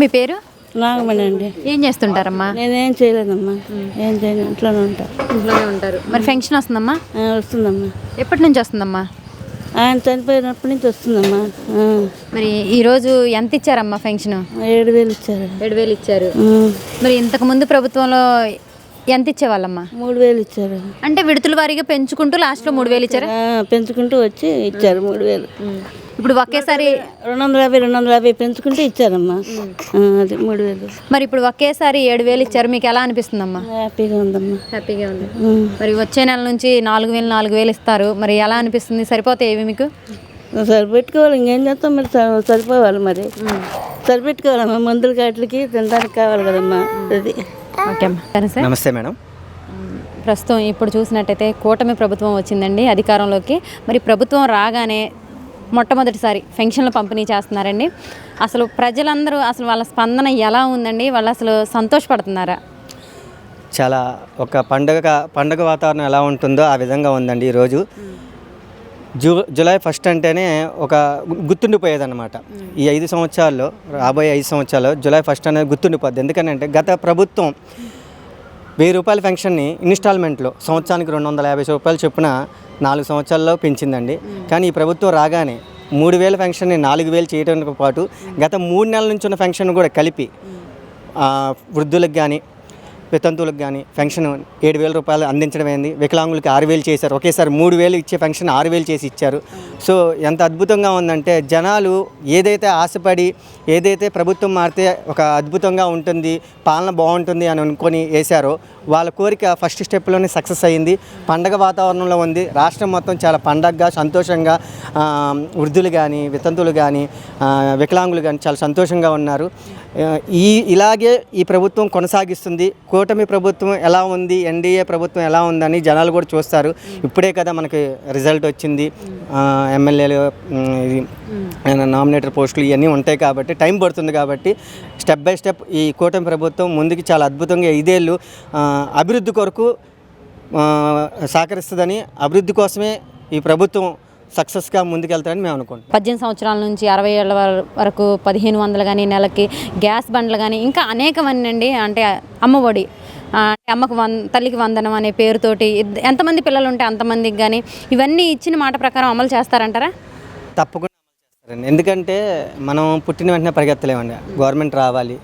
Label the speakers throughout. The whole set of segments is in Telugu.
Speaker 1: మీ పేరు?
Speaker 2: నాగమణి అండి.
Speaker 1: ఏం చేస్తుంటారమ్మా?
Speaker 2: నేనేం చేయలేదమ్మా. ఏం చేయను ఇంట్లోనే ఉంటా.
Speaker 1: ఇంట్లోనే ఉంటారు. మరి ఫంక్షన్ వస్తుందమ్మా?
Speaker 2: ఆ, వస్తుందమ్మా.
Speaker 1: ఎప్పటి నుంచి వస్తుందమ్మా?
Speaker 2: ఆయన చనిపోయినప్పటి నుంచి వస్తుందమ్మా. ఆ,
Speaker 1: మరి ఈరోజు ఎంత ఇచ్చారమ్మా ఫంక్షన్?
Speaker 2: ఏడు వేలు ఇచ్చారు
Speaker 1: ఏడు వేలు ఇచ్చారు.
Speaker 2: ఆ,
Speaker 1: మరి ఇంతకు ముందు ప్రభుత్వంలో ఎంత ఇచ్చేవాళ్ళమ్మా?
Speaker 2: మూడు వేలు ఇచ్చారు.
Speaker 1: అంటే విడతల వారీగా పెంచుకుంటూ లాస్ట్లో మూడు వేలు ఇచ్చారా?
Speaker 2: ఆ, పెంచుకుంటూ వచ్చి ఇచ్చారు మూడు వేలు.
Speaker 1: ఇప్పుడు ఒకేసారి
Speaker 2: రెండు వందల యాభై రెండు వందల యాభై పెంచుకుంటూ ఇచ్చారమ్మా అది మూడు వేలు
Speaker 1: మరి ఇప్పుడు ఒకేసారి ఏడు వేలు ఇచ్చారు మీకు ఎలా అనిపిస్తుందమ్మా?
Speaker 2: హ్యాపీగా ఉందమ్మా.
Speaker 1: హ్యాపీగా ఉంది. మరి వచ్చే నెల నుంచి నాలుగు వేలు నాలుగు వేలు ఇస్తారు. మరి ఎలా అనిపిస్తుంది? సరిపోతాయి ఏవి మీకు?
Speaker 2: సరిపెట్టుకోవాలి ఇంకేం చేస్తాం మరి? సరిపోవాలి మరి. సరిపెట్టుకోవాలమ్మా మందుల కాట్లకి తినడానికి కావాలి కదమ్మా. అది.
Speaker 1: ఓకే అమ్మా.
Speaker 3: నమస్తే మేడం.
Speaker 1: ప్రస్తుతం ఇప్పుడు చూసినట్టయితే కూటమి ప్రభుత్వం వచ్చిందండి అధికారంలోకి. మరి ప్రభుత్వం రాగానే మొట్టమొదటిసారి పెన్షన్లు పంపిణీ చేస్తున్నారండి. అసలు ప్రజలందరూ అసలు వాళ్ళ స్పందన ఎలా ఉందండి? వాళ్ళు అసలు సంతోషపడుతున్నారా?
Speaker 3: చాలా ఒక పండగ పండగ వాతావరణం ఎలా ఉంటుందో ఆ విధంగా ఉందండి ఈరోజు. జూ జూలై ఫస్ట్ అంటేనే ఒక గుర్తుండిపోయేదన్నమాట. ఈ ఐదు సంవత్సరాల్లో రాబోయే ఐదు సంవత్సరాల్లో జూలై ఫస్ట్ అనేది గుర్తుండిపోద్ది. ఎందుకంటే గత ప్రభుత్వం వెయ్యి రూపాయల పెన్షన్ని ఇన్స్టాల్మెంట్లో సంవత్సరానికి రెండు వందల యాభై రూపాయలు చొప్పున నాలుగు సంవత్సరాల్లో పెంచిందండి. కానీ ఈ ప్రభుత్వం రాగానే మూడు వేల పెన్షన్ని నాలుగు వేలు చేయడంతో పాటు గత మూడు నెలల నుంచి ఉన్న పెన్షన్ కూడా కలిపి వృద్ధులకు కానీ వితంతువులకు కానీ పెన్షన్ ఏడు వేల రూపాయలు అందించడం అయింది. వికలాంగులకి ఆరు వేలు చేశారు. ఒకేసారి మూడు వేలు ఇచ్చే పెన్షన్ ఆరు వేలు చేసి ఇచ్చారు. సో ఎంత అద్భుతంగా ఉందంటే జనాలు ఏదైతే ఆశపడి ఏదైతే ప్రభుత్వం మారితే ఒక అద్భుతంగా ఉంటుంది పాలన బాగుంటుంది అని అనుకొని వేశారో వాళ్ళ కోరిక ఫస్ట్ స్టెప్లోనే సక్సెస్ అయ్యింది పండగ వాతావరణంలో ఉంది. రాష్ట్రం మొత్తం చాలా పండగగా సంతోషంగా వృద్ధులు కానీ వితంతువులు కానీ వికలాంగులు కానీ చాలా సంతోషంగా ఉన్నారు. ఈ ఇలాగే ఈ ప్రభుత్వం కొనసాగిస్తుంది. కూటమి ప్రభుత్వం ఎలా ఉంది? ఎన్డీఏ ప్రభుత్వం ఎలా ఉందని జనాలు కూడా చూస్తారు. ఇప్పుడే కదా మనకి రిజల్ట్ వచ్చింది. ఎమ్మెల్యేలు ఇది నామినేటర్ పోస్టులు ఇవన్నీ ఉంటాయి కాబట్టి టైం పడుతుంది కాబట్టి స్టెప్ బై స్టెప్ ఈ కూటమి ప్రభుత్వం ముందుకు చాలా అద్భుతంగా ఐదేళ్ళు అభివృద్ధి కొరకు సహకరిస్తుందని అభివృద్ధి కోసమే ఈ ప్రభుత్వం సక్సెస్గా ముందుకెళ్తారని మేము అనుకుంటాం
Speaker 1: పద్దెనిమిది సంవత్సరాల నుంచి అరవై ఏళ్ళ వర- వరకు పదిహేను వందలు కానీ నెలకి గ్యాస్ బండ్లు కానీ ఇంకా అనేకమంది అండి. అంటే అమ్మఒడి అమ్మకు వం తల్లికి వందనం అనే పేరుతోటి ఎంతమంది పిల్లలు ఉంటే అంతమందికి కానీ ఇవన్నీ ఇచ్చిన మాట ప్రకారం అమలు చేస్తారంటారా?
Speaker 3: తప్పకుండా ఎందుకంటే మనం పుట్టిన వెంటనే పరిగెత్తలేమండి. గవర్నమెంట్ రావాలి.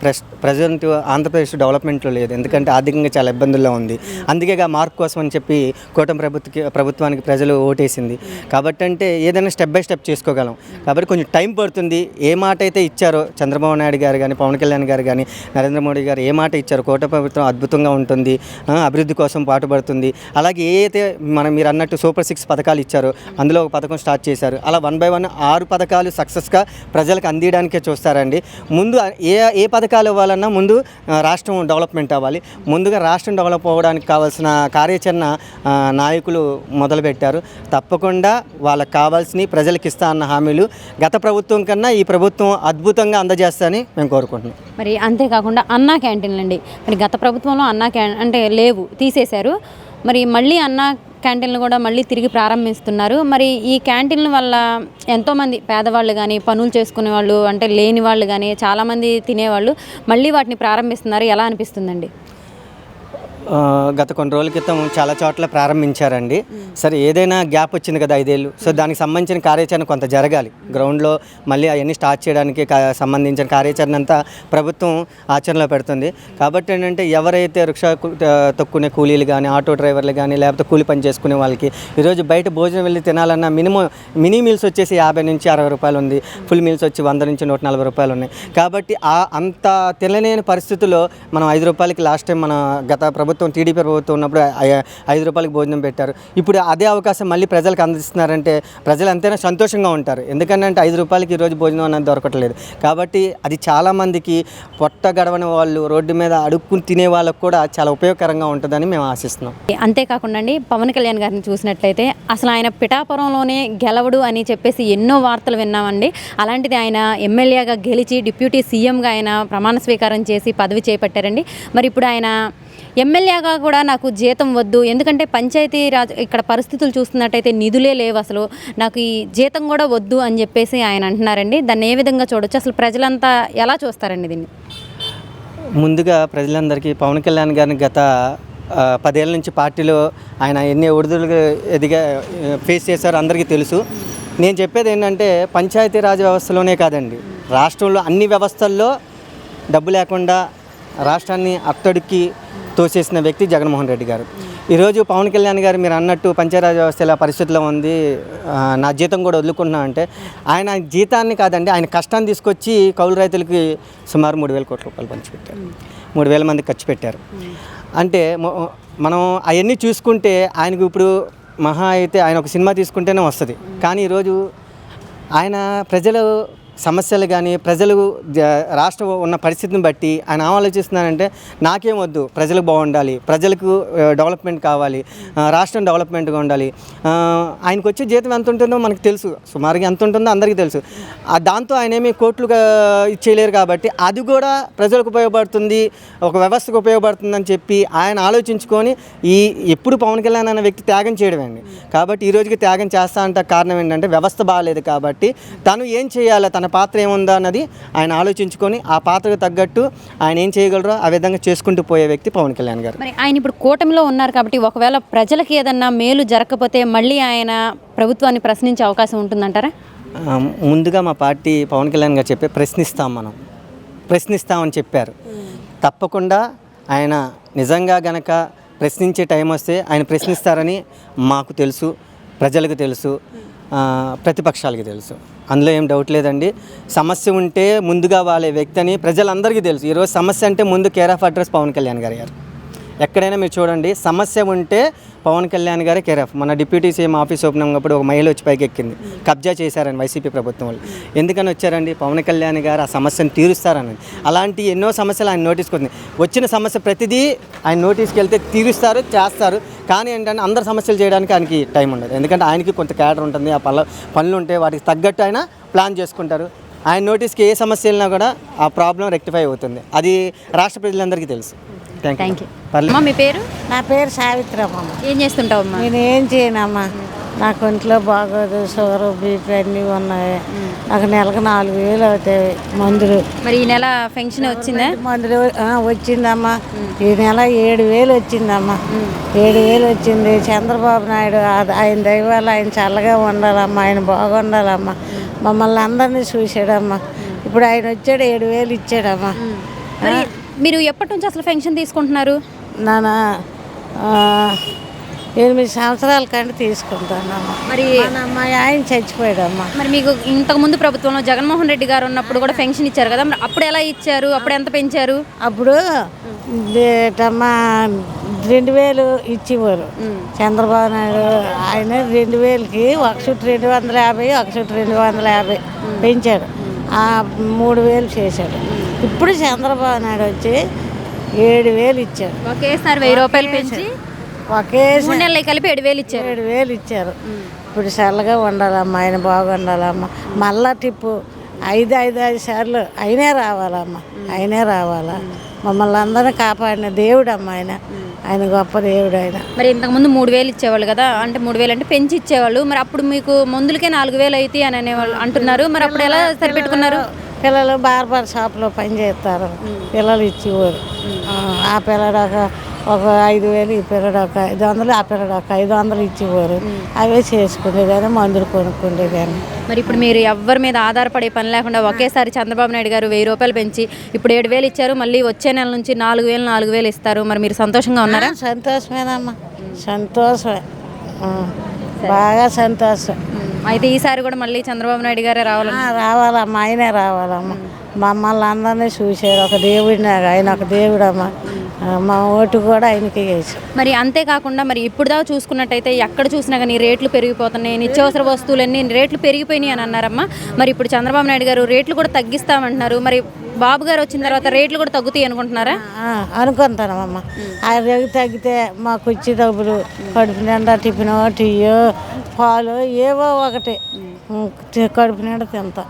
Speaker 3: ప్రెస్ ప్రజెంట్ ఆంధ్రప్రదేశ్ డెవలప్మెంట్లో లేదు. ఎందుకంటే ఆర్థికంగా చాలా ఇబ్బందుల్లో ఉంది. అందుకే ఆ మార్పు కోసం అని చెప్పి కూటమి ప్రభుత్వకి ప్రభుత్వానికి ప్రజలు ఓటేసింది. కాబట్టి అంటే ఏదైనా స్టెప్ బై స్టెప్ చేసుకోగలం. కాబట్టి కొంచెం టైం పడుతుంది. ఏ మాట అయితే ఇచ్చారో చంద్రబాబు నాయుడు గారు కానీ పవన్ కళ్యాణ్ గారు కానీ నరేంద్ర మోడీ గారు ఏ మాట ఇచ్చారో కూటమి ప్రభుత్వం అద్భుతంగా ఉంటుంది. అభివృద్ధి కోసం పాటుపడుతుంది. అలాగే ఏ అయితే మనం మీరు అన్నట్టు సూపర్ సిక్స్ పథకాలు ఇచ్చారో అందులో ఒక పథకం స్టార్ట్ చేశారు. అలా వన్ బై వన్ ఆరు పథకాలు సక్సెస్గా ప్రజలకు అందియడానికే చూస్తారండి. ముందు ఏ ఏ పథకాలు ఇవ్వాలన్నా ముందు రాష్ట్రం డెవలప్మెంట్ అవ్వాలి. ముందుగా రాష్ట్రం డెవలప్ అవ్వడానికి కావాల్సిన కార్యాచరణ నాయకులు మొదలుపెట్టారు. తప్పకుండా వాళ్ళకి కావాల్సినవి ప్రజలకు ఇస్తా అన్న హామీలు గత ప్రభుత్వం కన్నా ఈ ప్రభుత్వం అద్భుతంగా అందజేస్తారని మేము కోరుకుంటున్నాం.
Speaker 1: మరి అంతేకాకుండా అన్నా క్యాంటీన్లు అండి మరి గత ప్రభుత్వంలో అన్నా క్యాన్ అంటే లేవు తీసేశారు. మరి మళ్ళీ అన్నా క్యాంటీన్లు కూడా మళ్ళీ తిరిగి ప్రారంభిస్తున్నారు. మరి ఈ క్యాంటీన్ల వల్ల ఎంతోమంది పేదవాళ్ళు కానీ పనులు చేసుకునే వాళ్ళు అంటే లేని వాళ్ళు కానీ చాలామంది తినేవాళ్ళు మళ్ళీ వాటిని ప్రారంభిస్తున్నారు. ఎలా అనిపిస్తుందండి?
Speaker 3: గత కొన్ని రోజుల క్రితం చాలా చోట్ల ప్రారంభించారండి. సరే ఏదైనా గ్యాప్ వచ్చింది కదా ఐదేళ్ళు. సో దానికి సంబంధించిన కార్యాచరణ కొంత జరగాలి. గ్రౌండ్లో మళ్ళీ అవన్నీ స్టార్ట్ చేయడానికి సంబంధించిన కార్యాచరణ అంతా ప్రభుత్వం ఆచరణలో పెడుతుంది. కాబట్టి ఏంటంటే ఎవరైతే రిక్షా తొక్కునే కూలీలు కానీ ఆటో డ్రైవర్లు కానీ లేకపోతే కూలి పని చేసుకునే వాళ్ళకి ఈరోజు బయట భోజనం వెళ్ళి తినాలన్నా మినిమం మినీ మీల్స్ వచ్చేసి యాభై నుంచి అరవై రూపాయలు ఉంది. ఫుల్ మీల్స్ వచ్చి వంద నుంచి నూట నలభై రూపాయలు ఉన్నాయి. కాబట్టి ఆ అంత తినలేని పరిస్థితుల్లో మనం ఐదు రూపాయలకి లాస్ట్ టైం మన గత ప్రభుత్వం టీడీపీ ప్రభుత్వం ఉన్నప్పుడు ఐదు రూపాయలకి భోజనం పెట్టారు. ఇప్పుడు అదే అవకాశం మళ్ళీ ప్రజలకు అందిస్తున్నారంటే ప్రజలు అంతైనా సంతోషంగా ఉంటారు. ఎందుకంటే ఐదు రూపాయలకి ఈరోజు భోజనం అనేది దొరకట్లేదు. కాబట్టి అది చాలామందికి పొట్ట గడవని వాళ్ళు రోడ్డు మీద అడుక్కుని తినే వాళ్ళకు కూడా చాలా ఉపయోగకరంగా ఉంటుందని మేము ఆశిస్తున్నాం.
Speaker 1: అంతేకాకుండా అండి పవన్ కళ్యాణ్ గారిని చూసినట్లయితే అసలు ఆయన పిఠాపురంలోనే గెలవడు అని చెప్పేసి ఎన్నో వార్తలు విన్నామండి. అలాంటిది ఆయన ఎమ్మెల్యేగా గెలిచి డిప్యూటీ సీఎంగా ఆయన ప్రమాణ స్వీకారం చేసి పదవి చేపట్టారండి. మరి ఇప్పుడు ఆయన ఎమ్మెల్యేగా కూడా నాకు జీతం వద్దు. ఎందుకంటే పంచాయతీ రాజ్ ఇక్కడ పరిస్థితులు చూస్తున్నట్టయితే నిధులే లేవు అసలు. నాకు ఈ జీతం కూడా వద్దు అని చెప్పేసి ఆయన అంటున్నారండి. దాన్ని ఏ విధంగా చూడొచ్చు? అసలు ప్రజలంతా ఎలా చూస్తారండి దీన్ని?
Speaker 3: ముందుగా ప్రజలందరికీ పవన్ కళ్యాణ్ గారిని గత పదేళ్ళ నుంచి పార్టీలో ఆయన ఎన్ని ఒడిదుడులు ఎదిగా ఫేస్ చేశారో అందరికీ తెలుసు. నేను చెప్పేది ఏంటంటే పంచాయతీరాజ్ వ్యవస్థలోనే కాదండి. రాష్ట్రంలో అన్ని వ్యవస్థల్లో డబ్బు లేకుండా రాష్ట్రాన్ని అట్టడికి తోసేసిన వ్యక్తి జగన్మోహన్ రెడ్డి గారు. ఈరోజు పవన్ కళ్యాణ్ గారు మీరు అన్నట్టు పంచాయరాజ్ వ్యవస్థ ఇలా పరిస్థితిలో ఉంది నా జీతం కూడా వదులుకుంటున్నా అంటే ఆయన జీతాన్ని కాదండి ఆయన కష్టాన్ని తీసుకొచ్చి కౌలు రైతులకి సుమారు మూడు వేల కోట్ల రూపాయలు పంచిపెట్టారు మూడు వేల మంది ఖర్చు పెట్టారు. అంటే మనం అవన్నీ చూసుకుంటే ఆయనకు ఇప్పుడు మహా అయితే ఆయన ఒక సినిమా తీసుకుంటేనే వస్తుంది. కానీ ఈరోజు ఆయన ప్రజలు సమస్యలు కానీ ప్రజలు రాష్ట్ర రాష్ట్రం ఉన్న పరిస్థితిని బట్టి ఆయన ఆలోచిస్తున్నారంటే నాకేం వద్దు ప్రజలకు బాగుండాలి ప్రజలకు డెవలప్మెంట్ కావాలి రాష్ట్రం డెవలప్మెంట్గా ఉండాలి. ఆయనకు వచ్చే జీతం ఎంత ఉంటుందో మనకు తెలుసు సుమారుగా ఎంత ఉంటుందో అందరికీ తెలుసు. దాంతో ఆయన ఏమి కోట్లుగా ఇచ్చేయలేరు కాబట్టి అది కూడా ప్రజలకు ఉపయోగపడుతుంది ఒక వ్యవస్థకు ఉపయోగపడుతుందని చెప్పి ఆయన ఆలోచించుకొని ఈ ఎప్పుడు పవన్ కళ్యాణ్ అనే వ్యక్తి త్యాగం చేయడమే అండి. కాబట్టి ఈ రోజుకి త్యాగం చేస్తా అంటే కారణం ఏంటంటే వ్యవస్థ బాగాలేదు కాబట్టి తను ఏం చేయాలో తన పాత్ర ఏముందా అన్నది ఆయన ఆలోచించుకొని ఆ పాత్రకు తగ్గట్టు ఆయన ఏం చేయగలరో ఆ విధంగా చేసుకుంటూ పోయే వ్యక్తి పవన్ కళ్యాణ్ గారు.
Speaker 1: మరి ఆయన ఇప్పుడు కూటమిలో ఉన్నారు కాబట్టి ఒకవేళ ప్రజలకి ఏదన్నా మేలు జరగకపోతే మళ్ళీ ఆయన ప్రభుత్వాన్ని ప్రశ్నించే అవకాశం ఉంటుందంటారా?
Speaker 3: ముందుగా మా పార్టీ పవన్ కళ్యాణ్ గారు చెప్పే ప్రశ్నిస్తాం మనం. ప్రశ్నిస్తామని చెప్పారు. తప్పకుండా ఆయన నిజంగా గనక ప్రశ్నించే టైం వస్తే ఆయన ప్రశ్నిస్తారని మాకు తెలుసు ప్రజలకు తెలుసు. ప్రతిపక్షాలకి తెలుసు. అందులో ఏం డౌట్ లేదండి. సమస్య ఉంటే ముందుగా వాళ్ళే వ్యక్తి అని ప్రజలందరికీ తెలుసు. ఈరోజు సమస్య అంటే ముందు care of address Pawan Kalyan గారు గారు. ఎక్కడైనా మీరు చూడండి సమస్య ఉంటే పవన్ కళ్యాణ్ గారే కేరాఫ్ మన డిప్యూటీ సీఎం ఆఫీస్ ఓపెన్ అయినప్పుడు ఒక మహిళ వచ్చి పైకి ఎక్కింది. కబ్జా చేశారని వైసీపీ ప్రభుత్వం వాళ్ళు. ఎందుకని వచ్చారండి? పవన్ కళ్యాణ్ గారు ఆ సమస్యను తీరుస్తారని. అలాంటి ఎన్నో సమస్యలు ఆయన నోటీస్కి వస్తుంది వచ్చిన సమస్య ప్రతిదీ ఆయన నోటీస్కి వెళ్తే తీరుస్తారు చేస్తారు. కానీ ఏంటంటే అందరు సమస్యలు చేయడానికి ఆయనకి టైం ఉండదు. ఎందుకంటే ఆయనకి కొంత క్యాడర్ ఉంటుంది ఆ పనులు పనులు ఉంటాయి వాటికి తగ్గట్టు ఆయన ప్లాన్ చేసుకుంటారు. ఆయన నోటీస్కి ఏ సమస్య వెళ్ళినా కూడా ఆ ప్రాబ్లం రెక్టిఫై అవుతుంది. అది రాష్ట్ర ప్రజలందరికీ తెలుసు. థ్యాంక్ యూ
Speaker 1: అమ్మా మీ పేరు?
Speaker 2: నా పేరు సావిత్రమ్మ.
Speaker 1: ఏం చేస్తుంటావమ్మా
Speaker 2: నేను ఏం చేయనమ్మా. నాకు ఒంట్లో బాగోదు షుగర్ బీపీ అన్నీ ఉన్నాయి. నాకు నెలకు నాలుగు వేలు అవుతాయి మందులు.
Speaker 1: మరి ఈ నెల ఫంక్షన్ వచ్చిందా?
Speaker 2: మందులు వచ్చిందమ్మా. ఈ నెల ఏడు వేలు వచ్చిందమ్మా. ఏడు వేలు వచ్చింది. చంద్రబాబు నాయుడు ఆ- ఆయన దైవాలు ఆయన చల్లగా ఉండాలమ్మా. ఆయన బాగుండాలమ్మా. మమ్మల్ని అందరినీ చూశాడమ్మా. ఇప్పుడు ఆయన వచ్చాడు ఏడు వేలు ఇచ్చాడమ్మా.
Speaker 1: మరి ఎప్పటి నుంచి అసలు ఫంక్షన్ తీసుకుంటున్నారు?
Speaker 2: నాన్న ఆ, ఎనిమిది సంవత్సరాల కంటే తీసుకుంటానమ్మా
Speaker 1: మరి
Speaker 2: అమ్మాయి ఆయన చచ్చిపోయాడమ్మా.
Speaker 1: మరి మీకు ఇంతకు ముందు ప్రభుత్వంలో జగన్మోహన్ రెడ్డి గారు ఉన్నప్పుడు కూడా పెన్షన్ ఇచ్చారు కదా మరి అప్పుడు ఎలా ఇచ్చారు? అప్పుడు ఎంత పెంచారు?
Speaker 2: అప్పుడు ఏటమ్మా రెండు వేలు ఇచ్చేవారు. చంద్రబాబు నాయుడు ఆయన రెండు వేలకి ఒక చుట్టూ రెండు వందల యాభై ఒక చుట్టూ రెండు వందల యాభై పెంచాడు. ఆ మూడు వేలు చేశాడు. ఇప్పుడు చంద్రబాబు నాయుడు వచ్చి ఏడు వేలు ఇచ్చాడు
Speaker 1: ఒకేసారి వెయ్యి రూపాయలు పెంచి
Speaker 2: ఒకే
Speaker 1: మూడు నెలలు కలిపి ఏడు వేలు ఇచ్చారు.
Speaker 2: ఏడు వేలు ఇచ్చారు. ఇప్పుడు చల్లగా ఉండాలమ్మా ఆయన బాగుండాలమ్మా. మళ్ళా టిప్పు ఐదు ఐదు ఐదు సార్లు అయినే రావాలమ్మా. అయినే రావాలా? మమ్మల్ని అందరినీ కాపాడిన దేవుడు అమ్మ ఆయన ఆయన గొప్ప దేవుడు ఆయన.
Speaker 1: మరి ఇంతకు ముందు మూడు వేలు ఇచ్చేవాళ్ళు కదా? అంటే మూడు వేలు అంటే పెంచి ఇచ్చేవాళ్ళు. మరి అప్పుడు మీకు మందులకే నాలుగు వేలు అయితే అని అనేవాళ్ళు అంటున్నారు. మరి అప్పుడు ఎలా సరిపెట్టుకున్నారు?
Speaker 2: పిల్లలు బార్బర్ షాప్లో పని చేస్తారు. పిల్లలు ఇచ్చేవారు. ఆ, పిల్లడు ఒక ఒక ఐదు వేలు ఈ పిల్లడు ఒక ఐదు వందలు ఆ పిల్లడు ఒక ఐదు వందలు ఇచ్చేవారు. అవే చేసుకునేదాన్ని మందులు కొనుక్కునేదాన్ని.
Speaker 1: మరి ఇప్పుడు మీరు ఎవరి మీద ఆధారపడే పని లేకుండా ఒకేసారి చంద్రబాబు నాయుడు గారు వెయ్యి రూపాయలు పెంచి ఇప్పుడు ఏడు వేలు ఇచ్చారు మళ్ళీ వచ్చే నెల నుంచి నాలుగు వేలు నాలుగు వేలు ఇస్తారు. మరి మీరు సంతోషంగా ఉన్నారా?
Speaker 2: సంతోషమేనమ్మా. సంతోషమే. బాగా సంతోషం.
Speaker 1: అయితే ఈసారి కూడా మళ్ళీ చంద్రబాబు నాయుడు గారే రావాలి?
Speaker 2: రావాలమ్మా ఆయనే రావాలమ్మా. మమ్మల్ని అందరినీ చూశాడు ఒక దేవుడిని ఆయన ఒక దేవుడమ్మా. మా ఓటు కూడా ఆయనకి వేసాం.
Speaker 1: మరి అంతేకాకుండా మరి ఇప్పుడు దాకా చూసుకున్నట్టయితే ఎక్కడ చూసినా కానీ రేట్లు పెరిగిపోతున్నాయి నిత్యావసర వస్తువులన్నీ రేట్లు పెరిగిపోయినాయి అని అన్నారమ్మా. మరి ఇప్పుడు చంద్రబాబు నాయుడు గారు రేట్లు కూడా తగ్గిస్తామంటున్నారు. మరి బాబు గారు వచ్చిన తర్వాత రేట్లు కూడా తగ్గుతాయి అనుకుంటున్నారా?
Speaker 2: అనుకుంటానమ్మా ఆ రేగు తగ్గితే మాకు వచ్చి డబ్బులు కడుపు నిండా టిఫిన్ టీయో పాలు ఏవో ఒకటి. కడుపు నిండా తింటాం